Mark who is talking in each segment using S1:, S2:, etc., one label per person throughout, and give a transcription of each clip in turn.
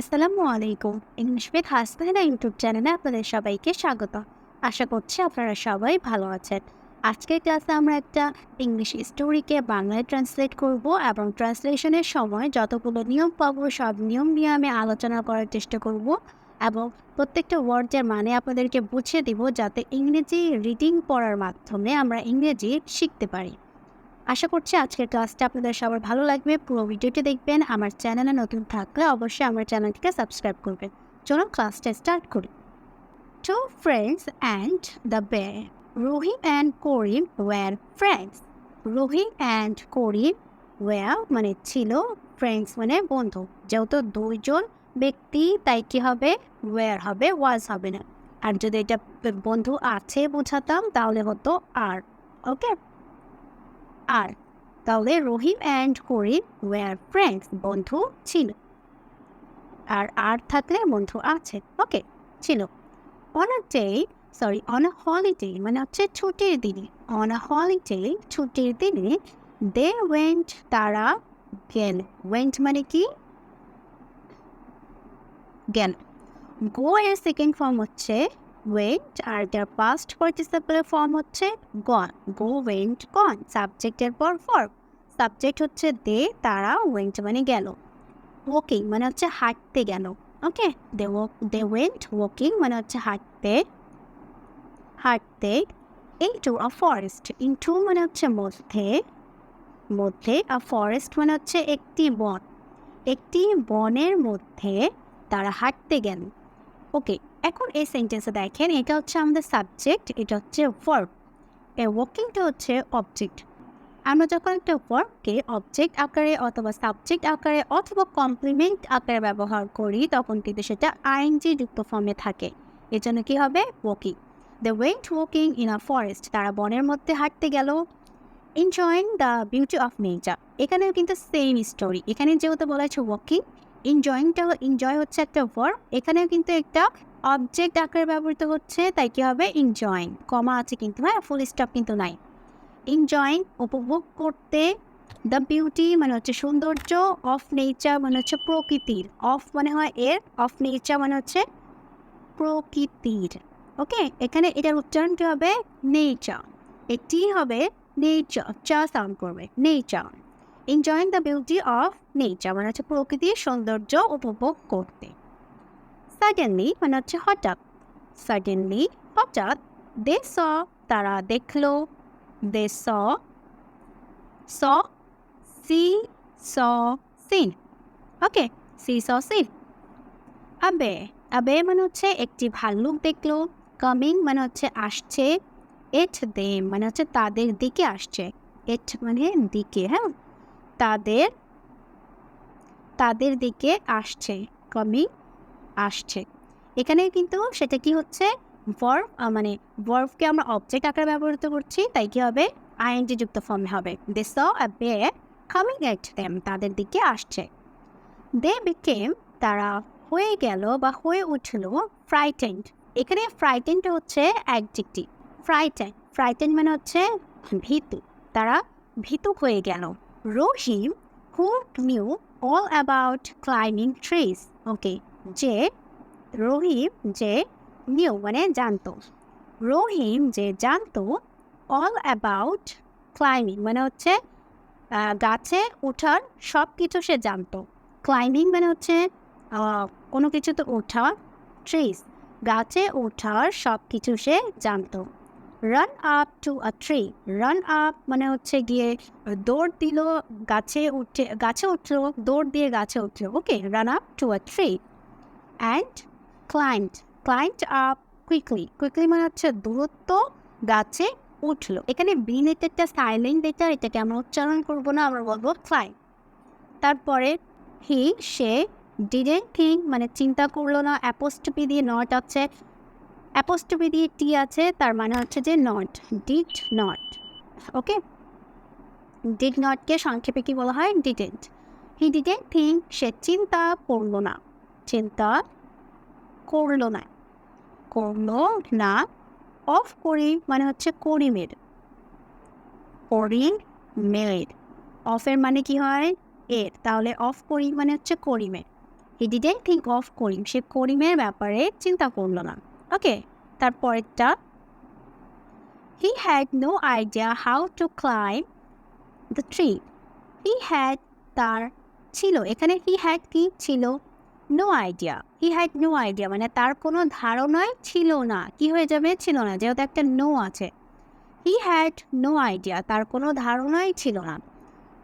S1: আসসালামু আলাইকুম। English with husband YouTube চ্যানেলে আপনাদের সবাইকে স্বাগত। আশা করছি আপনারা সবাই ভালো আছেন। আজকের ক্লাসে আমরা একটা ইংলিশ স্টোরিকে বাংলায় ট্রান্সলেট করব এবং ট্রান্সলেশনের সময় যতগুলো নিয়ম পাবো, সব নিয়ম নিয়ে আমি আলোচনা করার চেষ্টা করব এবং প্রত্যেকটা ওয়ার্ডের মানে আপনাদেরকে বুঝিয়ে দিব যাতে ইংরেজি রিডিং পড়ার মাধ্যমে আমরা ইংরেজি শিখতে পারি। আশা করছি আজকের ক্লাসটা আপনাদের সবার ভালো লাগবে। পুরো ভিডিওটি দেখবেন, আমার চ্যানেলে নতুন থাকলে অবশ্যই আমার চ্যানেলটিকে সাবস্ক্রাইব করবেন। চলুন ক্লাসটা স্টার্ট করি। Two friends and the bear Rahim and Karim were friends Rahim and Karim were মানে ছিল ফ্রেন্ডস মানে বন্ধু। যেহেতু দুইজন ব্যক্তি, তাই কি হবে? ওয়ার হবে ওয়াজ হবে না। আর যদি এটা বন্ধু আছে, বোঝাতাম, তাহলে হতো আর ওকে আর তাহলে Rahim and Karim were friends বন্ধু ছিল। আর আর থাকলে বন্ধু আছে ওকে ছিল। On a day sorry on a holiday মানে হচ্ছে ছুটির দিনে। অন আ হলিডে ছুটির দিনে দে ওয়েন্ট তারা গেল। ওয়েন্ট মানে কি? গেল। গো এর সেকেন্ড ফর্ম হচ্ছে ওয়েন্ট আর তার পাস্ট পার্টিসিপেলের ফর্ম হচ্ছে গন গো ওয়েন্ট গন সাবজেক্টের পর ফর্ম সাবজেক্ট হচ্ছে দে তারা ওয়েন্ট মানে গেল। ওয়াকিং মানে হচ্ছে হাঁটতে গেল। ওকে দে দে ওয়েন্ট ওয়াকিং মানে হচ্ছে হাঁটতে হাঁটতে ইন্টু আ ফরেস্ট ইন্টু মানে হচ্ছে মধ্যে মধ্যে আ ফরেস্ট মানে হচ্ছে একটি বন। একটি বনের মধ্যে তারা হাঁটতে গেল। ওকে এখন এই সেন্টেন্সে দেখেন, এটা হচ্ছে আমাদের সাবজেক্ট এটা হচ্ছে ভার্ব এই ওয়াকিংটা হচ্ছে অবজেক্ট আমরা যখন একটা ওয়ার্ককে অবজেক্ট আকারে অথবা সাবজেক্ট আকারে অথবা কমপ্লিমেন্ট আকারে ব্যবহার করি, তখন কিন্তু সেটা আইএনজি যুক্ত ফর্মে থাকে। এজন্য কি হবে? Walking the went walking in a forest তারা বনের মধ্যে হাঁটতে গেল। Enjoying the beauty of nature এখানেও কিন্তু সেম স্টোরি এখানে যেহেতু বলা হচ্ছে ওয়াকিং এনজয়িংটা এনজয় হচ্ছে একটা ওয়ার্ক এখানেও কিন্তু একটা অবজেক্ট আকারে ব্যবহৃত হচ্ছে, তাই কি হবে? এনজয়িং কমা আছে কিন্তু হ্যাঁ? ফুল স্টপ কিন্তু নাই। এনজয়িং উপভোগ করতে দ্য বিউটি মানে হচ্ছে সৌন্দর্য অফ নেচার মানে হচ্ছে প্রকৃতির। অফ মানে হয় এর অফ নেচার মানে হচ্ছে প্রকৃতির। ওকে এখানে এটার উচ্চারণটি হবে? নেচার এটি হবে নেচার চা সাউন্ড করবে nature enjoying the beauty of nature মানে হচ্ছে প্রকৃতির সৌন্দর্য উপভোগ করতে। সাডেনলি মানে হচ্ছে হঠাৎ। সাডেনলি হঠাৎ দে স তারা দেখল। They saw saw see saw seen okay see saw seen আবে আবে মানে হচ্ছে একটি ভাল্লুক দেখল। কামিং মানে হচ্ছে আসছে। এট দে মানে হচ্ছে তাদের দিকে আসছে। এট মানে দিকে হ্যাঁ? তাদের তাদের দিকে আসছে। কামিং আসছে। এখানে কিন্তু সেটা কি হচ্ছে? ভার্ভ মানে ভার্ভকে আমরা অবজেক্ট আকারে ব্যবহৃত করছি, তাই কি হবে? আইএনজি যুক্ত ফর্মে হবে। দে স আ কামিং এট দেম তাদের দিকে আসছে। দে বিকেম তারা হয়ে গেল বা হয়ে উঠল ফ্রাইটেন্ড এখানে ফ্রাইটেন্ডটা হচ্ছে অ্যাডজেক্টিভ ফ্রাইটেন ফ্রাইটেন মানে হচ্ছে ভীতু। তারা ভীতু হয়ে গেল। Rahim who knew all about climbing trees okay যে রহিম যে নিউ মানে জানতো। রহিম যে জানতো অল অ্যাবাউট ক্লাইম্বিং মানে হচ্ছে গাছে ওঠার সব কিছু সে জানতো। ক্লাইম্বিং মানে হচ্ছে কোনো কিছুতে ওঠা ট্রিজ গাছে ওঠার সব কিছু সে জানতো। Run up to a tree run up মানে হচ্ছে গিয়ে, দৌড় দিল, গাছে উঠে, গাছে উঠল, দৌড় দিয়ে গাছে উঠল okay run up to a tree and climbed climbed up quickly quickly মানে হচ্ছে দূরত্ব গাছে উঠল। এখানে বি লেটারটা সাইলেন্ট লেটার এটাকে আমরা উচ্চারণ করব না, আমরা বলব ক্লাইম তারপরে হি সে ডিডেন্ট থিঙ্ক মানে চিন্তা করল না অ্যাপোস্টপি দিয়ে নট আছে। অ্যাপোস্টপি দিয়ে টি আছে, তার মানে হচ্ছে যে not did not okay did নটকে সংক্ষেপে কি বলা হয়? ডিডেন্ট হি ডিডেন্ট থিঙ্ক সে চিন্তা করল না। চিন্তা করল না করল না অফ করি মানে হচ্ছে করিমের করিম মেয়ের অফের মানে কি হয় এর তাহলে অফ করি মানে হচ্ছে করিমের he didn't think of Karim সে করিমের ব্যাপারে চিন্তা করল না ওকে তারপরেরটা he had no idea how to climb the tree he had তার ছিল এখানে হি হ্যাড কি ছিল no idea he had no idea মানে তার কোনো ধারণাই ছিল না। কি হয়ে যাবে? ছিল না। যেহেতু একটা নো আছে। হি হ্যাড নো আইডিয়া তার কোনো ধারণাই ছিল না।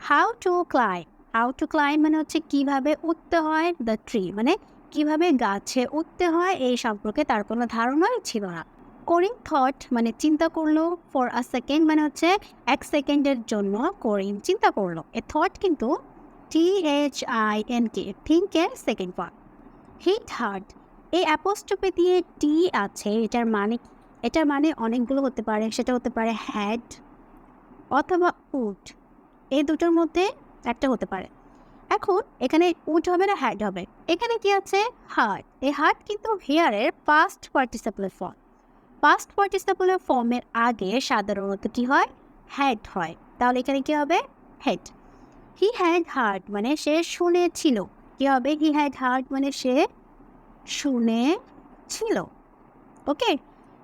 S1: How to climb how to climb মানে হচ্ছে কীভাবে উঠতে হয়? দ্য ট্রি মানে কীভাবে গাছে উঠতে হয়? এই সম্পর্কে তার কোনো ধারণাই ছিল না। করিং থট মানে চিন্তা করল ফর আ সেকেন্ড মানে হচ্ছে এক সেকেন্ডের জন্য করিম চিন্তা করল। এ থট কিন্তু T H I N K থিঙ্কের second part hit heard এই অ্যাপোস্টপে দিয়ে টি আছে, এটার মানে এটার মানে অনেকগুলো হতে পারে, সেটা হতে পারে হ্যাড অথবা উড এই দুটোর মধ্যে একটা হতে পারে। এখন এখানে উড হবে না হ্যাড হবে? এখানে কি আছে? হার্ট এই হার্ট কিন্তু হেয়ারের পাস্ট পার্টিসিপেলের ফর্ম পাস্ট পার্টিসিপেলের ফর্মের আগে সাধারণত কি হয়? হ্যাড হয়। তাহলে এখানে কি হবে? হেড হি হ্যাড হার্ট মানে সে শুনেছিল। কি হবে? হি হ্যাড হার্ট মানে সে শুনেছিল। ওকে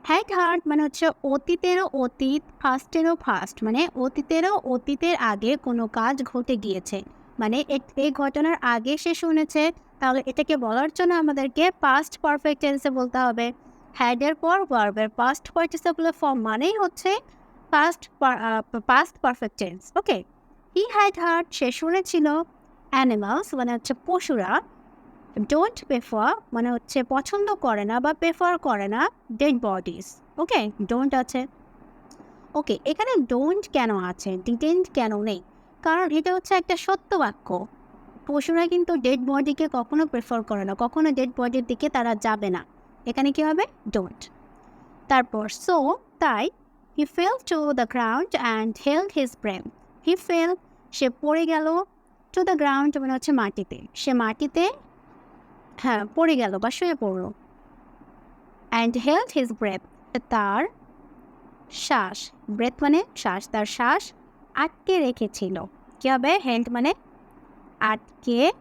S1: হ্যাড হার্ট মানে হচ্ছে অতীতেরও অতীত ফার্স্টেরও ফার্স্ট মানে অতীতেরও অতীতের আগে কোনো কাজ ঘটে গিয়েছে। মানে এই ঘটনার আগে সে শুনেছে, তাহলে এটাকে বলার জন্য আমাদেরকে পাস্ট পারফেক্ট টেন্সে বলতে হবে। হ্যাডের পর ভার্বের পাস্ট পার্টিসিপেলের ফর্ম মানেই হচ্ছে past past perfect tense okay he had heard সে শুনেছিল অ্যানিমালস মানে হচ্ছে পশুরা ডোন্ট প্রেফার মানে হচ্ছে পছন্দ করে না বা প্রেফার করে না ডেড বডিস ওকে ডোন্ট আছে। ওকে এখানে ডোন্ট কেন আছে? ডিটেন্ট কেন নেই? কারণ এটা হচ্ছে একটা সত্য বাক্য। পশুরা কিন্তু ডেড বডিকে কখনো প্রেফার করে না, কখনো ডেড বডির দিকে তারা যাবে না। এখানে কী হবে? ডোন্ট তারপর সো তাই he fell to the ground and held his breath he fell সে পড়ে গেল টু দ্য গ্রাউন্ড মানে হচ্ছে মাটিতে। সে মাটিতে হ্যাঁ পড়ে গেল বা শুয়ে পড়ল। অ্যান্ড হেল্ড হিজ ব্রেথ তার শ্বাস। ব্রেথ মানে শ্বাস, তার শ্বাস আটকে রেখেছিল। কী হবে? হেল্ড মানে আটকে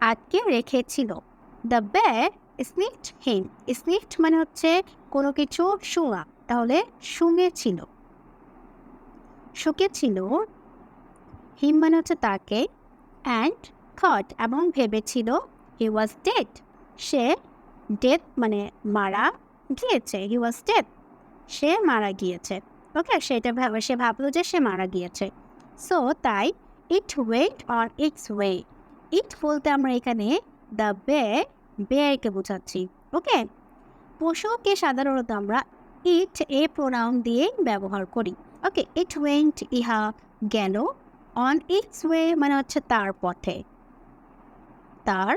S1: আটকে রেখেছিল। দ্য ব্যাগ স্নিফট হিম স্নিফট মানে হচ্ছে কোনো কিছু শোয়া তাহলে শুনেছিল শুকেছিল। হিম মানে হচ্ছে তাকে অ্যান্ড থট এবং ভেবেছিল হি ওয়াজ ডেড সে ডেথ মানে মারা গিয়েছে হি ওয়াজ ডেথ সে মারা গিয়েছে। ওকে সেটা ভাব সে ভাবলো যে সে মারা গিয়েছে। সো তাই it went on its way it বলতে আমরা এখানে দ্য বে বেয়ারকে বোঝাচ্ছি। ওকে পশুকে সাধারণত আমরা ইট এ প্রোনাউন দিয়ে ব্যবহার করি। ওকে ইট ওয়েন্ট ইহা গেল। অন ইটস ওয়ে মানে হচ্ছে তার পথে। তার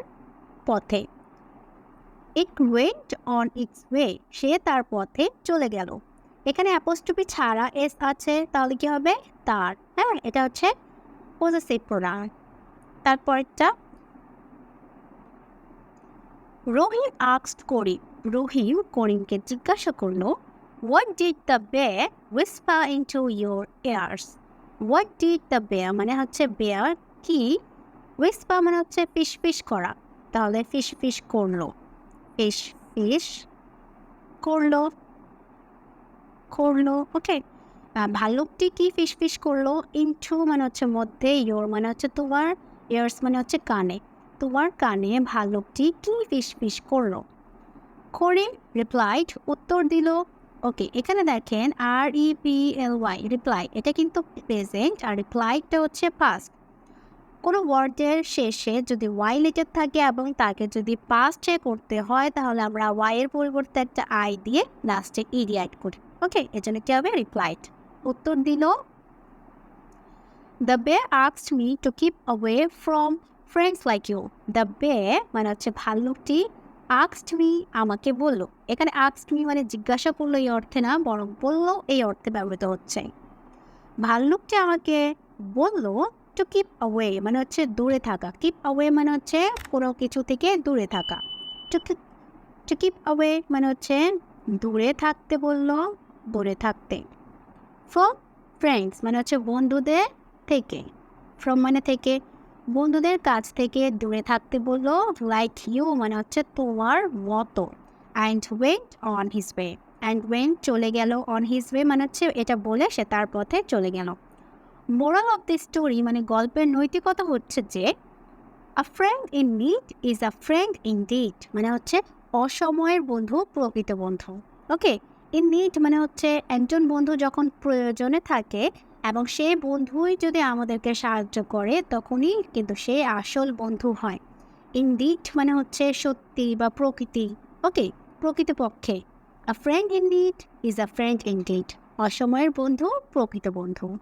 S1: পথে। It went on its way সে তার পথে চলে গেল। এখানে অ্যাপোস্টপি ছাড়া এস আছে, তাহলে কি হবে? তার। হ্যাঁ এটা হচ্ছে পজিটিভ প্রোনাউন তারপরটা রহিম আক্সড করি। রহিম করিমকে জিজ্ঞাসা করল what did the bear whisper in to your ears what did the bear মানে হচ্ছে বেয়ার কি? উইসপার মানে হচ্ছে ফিস ফিস করা। তাহলে ফিস ফিস করল। ফিস ফিস করল। করল ওকে ভাল্লুকটি কি ফিস ফিস করল? ইন্টু মানে হচ্ছে মধ্যে ইয়োর মানে হচ্ছে তোমার ইয়ার্স মানে হচ্ছে কানে। তোমার কানে ভাল্লুকটি কি ফিস ফিস করল? করে রিপ্লাইড উত্তর দিল ওকে এখানে দেখেন আর E P L Y reply এটা কিন্তু প্রেজেন্ট আর রিপ্লাইটা হচ্ছে পাস্ট কোনো ওয়ার্ডের শেষে যদি ওয়াই লেটার থাকে এবং তাকে যদি পাস্টে করতে হয়, তাহলে আমরা ওয়াইয়ের পরিবর্তে একটা আই দিয়ে লাস্টে ইডি অ্যাড করি। ওকে এজন্য কী হবে? রিপ্লাইড উত্তর দিল the bear আক্সড me to keep away from friends like you the bear মানে হচ্ছে ভাল্লুকটি আক্সড মি আমাকে বলল। এখানে আক্সড মি মানে জিজ্ঞাসা করল এই অর্থে না, বরং বলল এই অর্থে ব্যবহৃত হচ্ছে। ভাল্লুকটি আমাকে বলল টু কিপ অ্যাওয়ে মানে হচ্ছে দূরে থাকা। কিপ অ্যাওয়ে মানে হচ্ছে কোনো কিছু থেকে দূরে থাকা। টু টু কিপ অ্যাওয়ে মানে হচ্ছে দূরে থাকতে বলল, দূরে থাকতে। ফ্রম ফ্রেন্ডস মানে হচ্ছে বন্ধুদের থেকে। ফ্রম মানে থেকে। বন্ধুদের কাছ থেকে দূরে থাকতে বলল লাইক ইউ মানে হচ্ছে তোমার মতো। And went on his way and went চলে গেল অন হিজ ওয়ে মানে হচ্ছে এটা বলে সে তার পথে চলে গেল। মোরাল অফ দ্য স্টোরি মানে গল্পের নৈতিকতা হচ্ছে যে a friend in need is a friend in deed মানে হচ্ছে অসময়ের বন্ধু, প্রকৃত বন্ধু। ওকে ইন নিড মানে হচ্ছে একজন বন্ধু যখন প্রয়োজনে থাকে এবং সে বন্ধুই যদি আমাদেরকে সাহায্য করে, তখনই কিন্তু সে আসল বন্ধু হয়। ইনডিট মানে হচ্ছে সত্যি বা প্রকৃতি। ওকে প্রকৃতপক্ষে। A friend indeed is a friend indeed অসময়ের বন্ধু, প্রকৃত বন্ধু।